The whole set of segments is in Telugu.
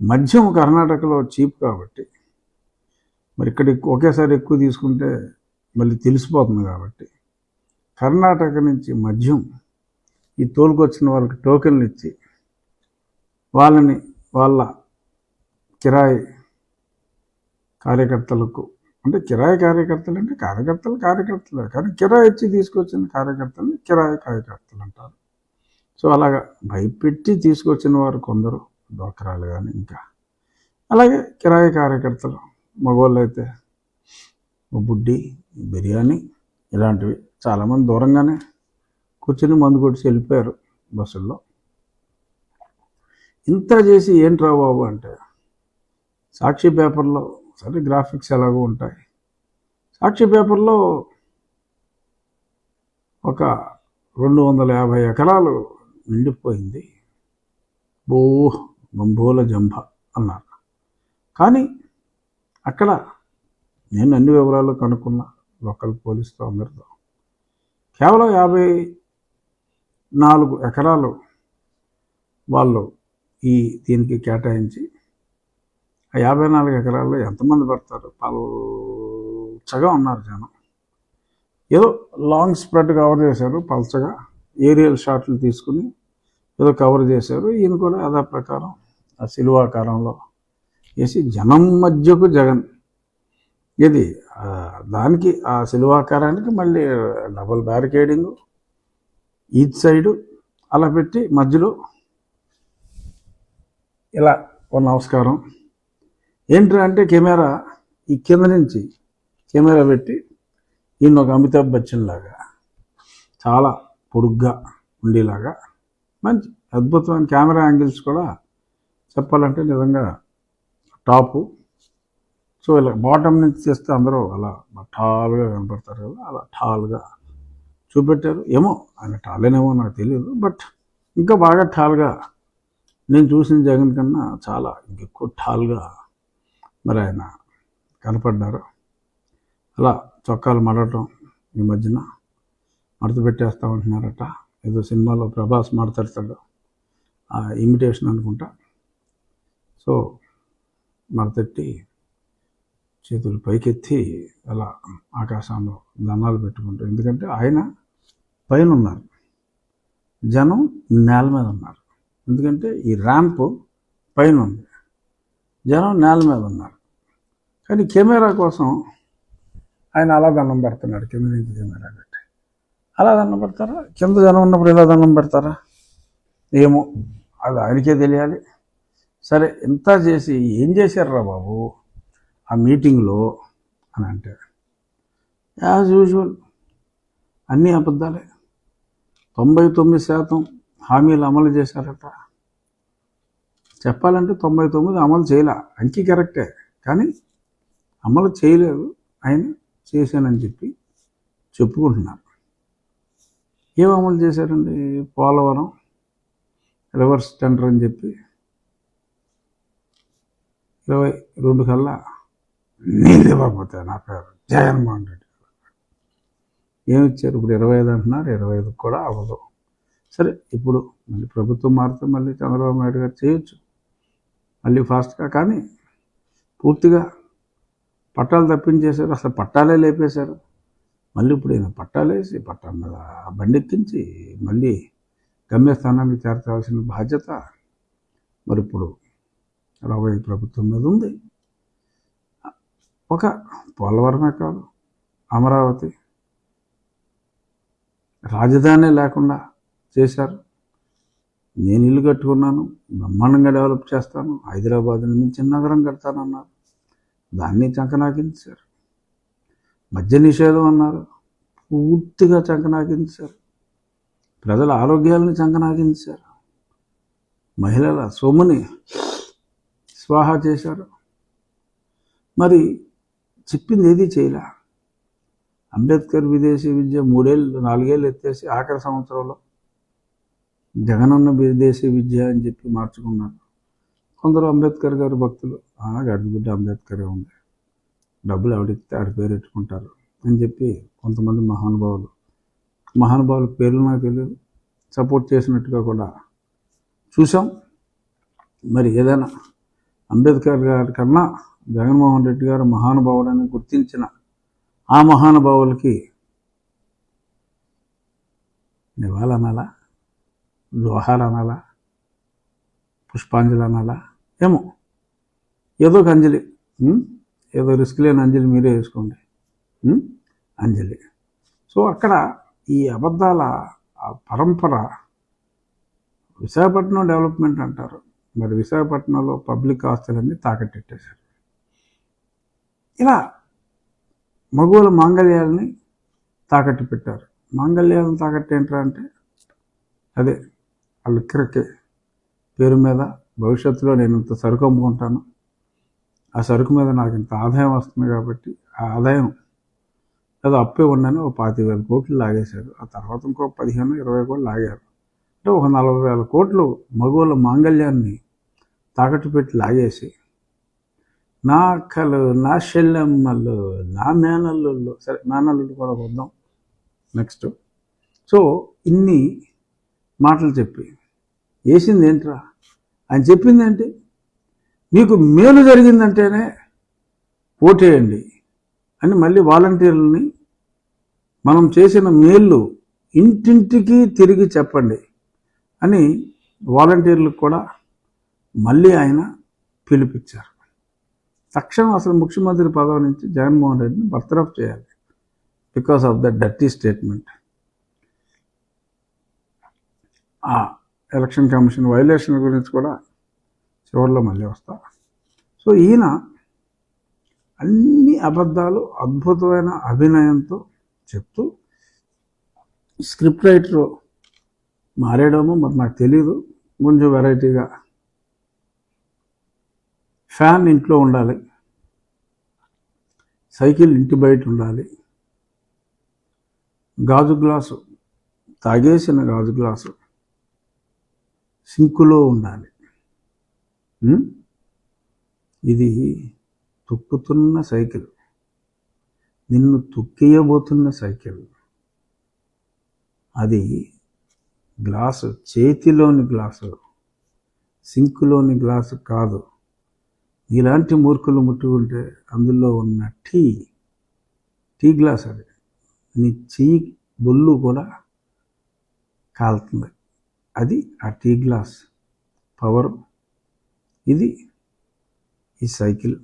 మద్యం కర్ణాటకలో చీప్ కాబట్టి మరి ఇక్కడ ఒకేసారి ఎక్కువ తీసుకుంటే మళ్ళీ తెలిసిపోతుంది కాబట్టి కర్ణాటక నుంచి మద్యం ఈ తోలుకొచ్చిన వాళ్ళకి టోకెన్లు ఇచ్చి వాళ్ళని వాళ్ళ కిరాయి కార్యకర్తలకు అంటే కిరాయి కార్యకర్తలు అంటే కార్యకర్తలు కార్యకర్తలే కానీ కిరాయి ఇచ్చి తీసుకొచ్చిన కార్యకర్తలు కిరాయి కార్యకర్తలు అంటారు. సో అలాగా భయపెట్టి తీసుకొచ్చిన వారు కొందరు డోక్రాలు కానీ ఇంకా. అలాగే కిరాయి కార్యకర్తలు మగవాళ్ళు అయితే బుడ్డి బిర్యానీ ఇలాంటివి చాలామంది దూరంగానే కూర్చొని మందు కొట్టి వెళ్ళిపోయారు బస్సుల్లో. ఇంత చేసి ఏంట్రా బాబు అంటే సాక్షి పేపర్లో సరే గ్రాఫిక్స్ ఎలాగో ఉంటాయి. సాక్షి పేపర్లో ఒక రెండు వందల యాభై ఎకరాలు నిండిపోయింది. బో బంబోల జంభ అన్నారు. కానీ అక్కడ నేను అన్ని వివరాలు కనుక్కున్నా లోకల్ పోలీస్తో అందరితో. కేవలం యాభై నాలుగు ఎకరాలు వాళ్ళు ఈ దీనికి కేటాయించి ఆ యాభై నాలుగు ఎకరాల్లో ఎంతమంది పడతారు? పల్చగా ఉన్నారు జనం. ఏదో లాంగ్ స్ప్రెడ్ కవర్ చేశారు పల్చగా ఏరియల్ షాట్లు తీసుకుని ఏదో కవర్ చేశారు. ఈయన కూడా అదే ప్రకారం ఆ సిలువాకారంలో వేసి జనం మధ్యకు జగన్. ఇది దానికి ఆ సిలువాకారానికి మళ్ళీ డబుల్ బ్యారికేడింగ్. ఈచ్ సైడు అలా పెట్టి మధ్యలో ఇలా ఒక నమస్కారం. ఏంటి అంటే కెమెరా ఈ కింద నుంచి కెమెరా పెట్టి ఈయన ఒక అమితాబ్ బచ్చన్ లాగా చాలా పొడుగ్గా ఉండేలాగా మంచి అద్భుతమైన కెమెరా యాంగిల్స్ కూడా చెప్పాలంటే నిజంగా టాపు. సో ఇలా బాటమ్ నుంచి చేస్తే అందరూ అలా ఠాల్గా కనపడతారు కదా అలా ఠాల్గా చూపెట్టారు. ఏమో ఆయన ఠాలేనేమో నాకు తెలియదు బట్ ఇంకా బాగా ఠాల్గా నేను చూసిన జగన్ కన్నా చాలా ఇంకెక్కువ ఠాల్గా మరి ఆయన కనపడ్డారు అలా చొక్కాలు మడటం ఈ మధ్యన మడత పెట్టేస్తా ఉంటున్నారట. ఏదో సినిమాలో ప్రభాస్ మాట్లాడతాడు. ఆ ఇమిటేషన్ అనుకుంటా. సో మడతెట్టి చేతులు పైకెత్తి అలా ఆకాశంలో దండాలు పెట్టుకుంటారు ఎందుకంటే ఆయన పైన ఉన్నారు జనం నేల మీద ఉన్నారు. ఎందుకంటే ఈ ర్యాంప్ పైన ఉంది జనం నేల మీద ఉన్నారు. కానీ కెమెరా కోసం ఆయన అలా దండం పెడుతున్నాడు. కింద నుంచి కెమెరా అలా దండం పెడతారా? కింద జనం ఉన్నప్పుడు ఇలా దండం పెడతారా? ఏమో అది ఆయనకే తెలియాలి. సరే ఇంత చేసి ఏం చేశారురా బాబు? ఆ మీటింగ్లో అని అంటే యాజ్ యూజువల్ అన్నీ అబద్ధాలే. తొంభై తొమ్మిది శాతం హామీలు అమలు చేశారట. చెప్పాలంటే తొంభై తొమ్మిది అమలు చేయలే. అంకి కరెక్టే కానీ అమలు చేయలేదు. ఆయన చేశానని చెప్పి చెప్పుకుంటున్నారు. ఏం అమలు చేశారండి పోలవరం? రివర్స్ టెండర్ అని చెప్పి. ఇరవై రెండు కల్లా. నీళ్ళు ఇవ్వకపోతే నా పేరు జగన్మోహన్ రెడ్డి ఏమి ఇచ్చారు ఇప్పుడు ఇరవై ఐదు అంటున్నారు ఇరవై ఐదుకి కూడా అవ్వదు. సరే ఇప్పుడు మళ్ళీ ప్రభుత్వం మారితే మళ్ళీ చంద్రబాబు నాయుడు గారు చేయొచ్చు. మళ్ళీ ఫాస్ట్గా కానీ పూర్తిగా పట్టాలు తప్పించేశారు. అసలు పట్టాలే లేపేశారు. మళ్ళీ ఇప్పుడు ఈయన పట్టాలేసి పట్టా మీద బండెత్తించి మళ్ళీ గమ్యస్థానానికి చేర్చాల్సిన బాధ్యత మరి ఇప్పుడు రాబోయే ప్రభుత్వం మీద ఉంది. ఒక పోలవరమే కాదు అమరావతి రాజధాని లేకుండా చేశారు. నేను ఇల్లు కట్టుకున్నాను బ్రహ్మాండంగా డెవలప్ చేస్తాను హైదరాబాద్ నుంచి నగరం కడతానన్నారు. దాన్ని చంకనాకించారు. మద్య నిషేధం అన్నారు. పూర్తిగా చంకనాగించారు. ప్రజల ఆరోగ్యాలను చంకనాగించారు. మహిళల సొమ్ముని స్వాహా చేశారు. మరి చెప్పింది ఏది చేయలే? అంబేద్కర్ విదేశీ విద్య మూడేళ్ళు నాలుగేళ్ళు ఎత్తేసి ఆఖరి సంవత్సరంలో జగనన్న విదేశీ విద్య అని చెప్పి మార్చుకున్నారు. కొందరు అంబేద్కర్ గారి భక్తులు "ఆ, అంబేద్కరే ఉంది. డబ్బులు ఎవడిస్తే ఆడి పేరు పెట్టుకుంటారు అని చెప్పి కొంతమంది మహానుభావులు. మహానుభావుల పేర్లు నాకు తెలియదు. సపోర్ట్ చేసినట్టుగా కూడా చూసాం మరి ఏదైనా అంబేద్కర్ గారి కన్నా జగన్మోహన్ రెడ్డి గారు మహానుభావుడని గుర్తించిన ఆ మహానుభావులకి నివాళనాలా జోహార్ అనాలా పుష్పాంజలి అనాలా? ఏమో. ఏదో ఒక అంజలి. ఏదో రిస్క్ లేని అంజలి మీరే వేసుకోండి. అంజలి. సో అక్కడ ఈ అబద్ధాల ఆ పరంపర విశాఖపట్నం డెవలప్మెంట్ అంటారు. మరి విశాఖపట్నంలో పబ్లిక్ ఆస్తులన్నీ తాకట్టెట్టేశారు. ఇలా మగువుల మాంగళ్యాలని తాకట్టు పెట్టారు మాంగళ్యాలను తాకట్టు ఏంట్రా అంటే? అదే ఆ లిక్కరకే పేరు మీద భవిష్యత్తులో నేను ఇంత సరుకు అమ్ముకుంటాను ఆ సరుకు మీద నాకు ఇంత ఆదాయం వస్తుంది కాబట్టి ఆ ఆదాయం ఏదో అప్పే ఉన్నాను ఒక పాతి వేల కోట్లు లాగేశారు. ఆ తర్వాత ఇంకో పదిహేను ఇరవై కోట్లు లాగారు. అంటే ఒక నలభై వేల కోట్లు మగువుల మాంగళ్యాన్ని తాకట్టు పెట్టి లాగేసి నా అక్కలు నా చెల్లెమ్మలు నా మేనల్లుళ్ళు సరే మేనల్లుళ్ళు కూడా వద్దాం నెక్స్ట్. సో ఇన్ని మాటలు చెప్పి వేసింది ఏంట్రా? ఆయన చెప్పింది ఏంటి? మీకు మేలు జరిగిందంటేనే ఓటేయండి అని మళ్ళీ వాలంటీర్లని మనం చేసిన మేళ్ళు ఇంటింటికి తిరిగి చెప్పండి అని వాలంటీర్లకు కూడా మళ్ళీ ఆయన పిలిపించారు. తక్షణం అసలు ముఖ్యమంత్రి పదవి నుంచి జగన్మోహన్ రెడ్డిని బర్తరఫ్ చేయాలి because of the dirty statement. ఆ ఎలక్షన్ కమిషన్ వైలేషన్ గురించి కూడా చివరిలో మళ్ళీ వస్తా. సో ఈయన అన్ని అబద్ధాలు అద్భుతమైన అభినయంతో చెప్తూ స్క్రిప్ట్ రైటర్ మారేయడమో మరి నాకు తెలియదు కొంచెం వెరైటీగా ఫ్యాన్ ఇంట్లో ఉండాలి. సైకిల్ ఇంటి బయట ఉండాలి. గాజు గ్లాసు తాగేసిన గాజు గ్లాసు సింకులో ఉండాలి. ఇది తొక్కుతున్న సైకిల్. నిన్ను తొక్కేయబోతున్న సైకిల్. అది గ్లాసు చేతిలోని గ్లాసు సింకులోని గ్లాసు కాదు. ఇలాంటి మూర్ఖులు ముట్టుకుంటే అందులో ఉన్న టీ టీ గ్లాస్ అది. నీ చెయ్యి బొల్లు కూడా కాలుతుంది. అది ఆ టీ గ్లాస్. పవర్ ఇది ఈ సైకిల్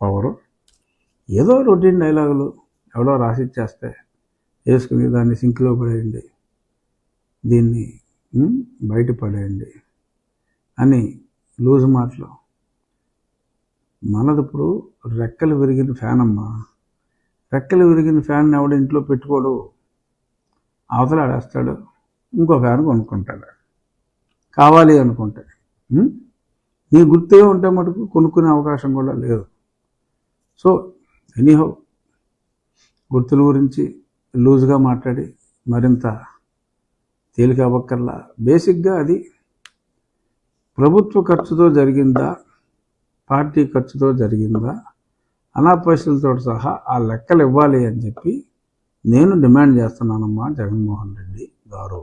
పవరు. ఏదో రొటీన్ డైలాగులు ఎవడో రాసిచ్చేస్తే వేసుకుని దాన్ని సింక్లో పడేయండి. దీన్ని బయట పడేయండి అని లూజ్ మాటలు. మనది ఇప్పుడు రెక్కలు విరిగిన ఫ్యాన్ అమ్మా రెక్కలు విరిగిన ఫ్యాన్ ఎవడు ఇంట్లో పెట్టుకోడు? అవతల ఆడేస్తాడు ఇంకో ఫ్యాన్ కొనుక్కుంటాడు. కావాలి అనుకుంటే నీ గుర్తే ఉంటే మటుకు కొనుక్కునే అవకాశం కూడా లేదు. సో ఎనీహౌ గుర్తుల గురించి లూజ్గా మాట్లాడి మరింత తేలిక అవ్వక్కర్లా. బేసిక్గా అది ప్రభుత్వ ఖర్చుతో జరిగిందా పార్టీ ఖర్చుతో జరిగిందా అనా పైసలతో సహా ఆ లెక్కలు ఇవ్వాలి అని చెప్పి నేను డిమాండ్ చేస్తున్నానమ్మా జగన్మోహన్ రెడ్డి గారు.